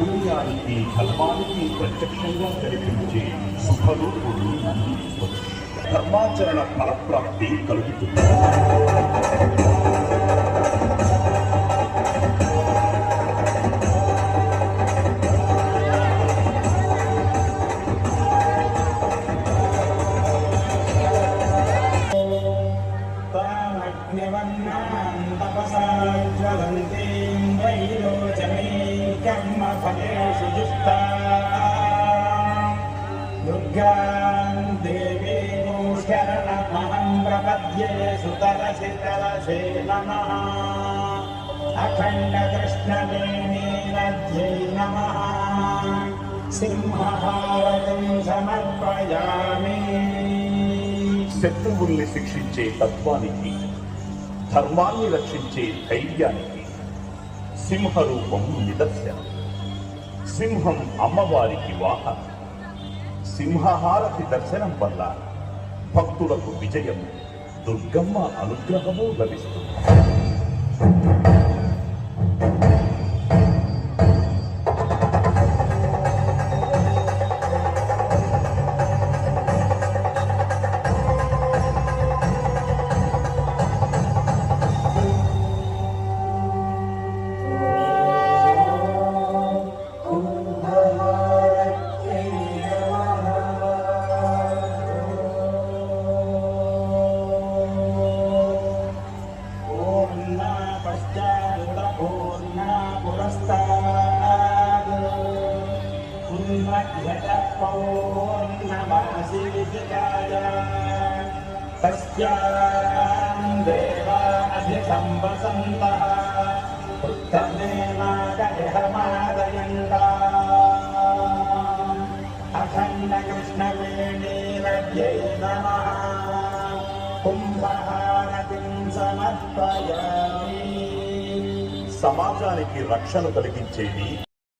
పుణ్యానికి ధర్మానికి ప్రత్యక్షంగా కనిపించే సుఖరూపుడు ధర్మాచరణ ఫలప్రాప్తి కలుగుతుంది. तामग्निवन्नां तपसा ज्वलन्तीं वैरोचनीं कर्मफलेषु जुष्टा दुर्गां देवीं शरणमहं प्रपद्ये सुतरसि तरसे नमः अखण्डकृष्णवेणीनद्यै नमः सिंहहारतिं समर्पयामि శత్రువుల్ని శిక్షించే తత్వానికి ధర్మాన్ని రక్షించే ధైర్యానికి సింహరూపం నిదర్శనం. సింహం అమ్మవారికి వాహనం. సింహహారతి దర్శనం వల్ల భక్తులకు విజయం దుర్గమ్మ అనుగ్రహము లభిస్తుంది. तस्यां देवा अधिसंवसन्तः उत्तमेनाकयहमादयन्ता अखण्डकृष्णवेणीरव्यै नमः కుంభహారతిం సమర్పయామి సమాజానికి రక్షణ కలిగించేది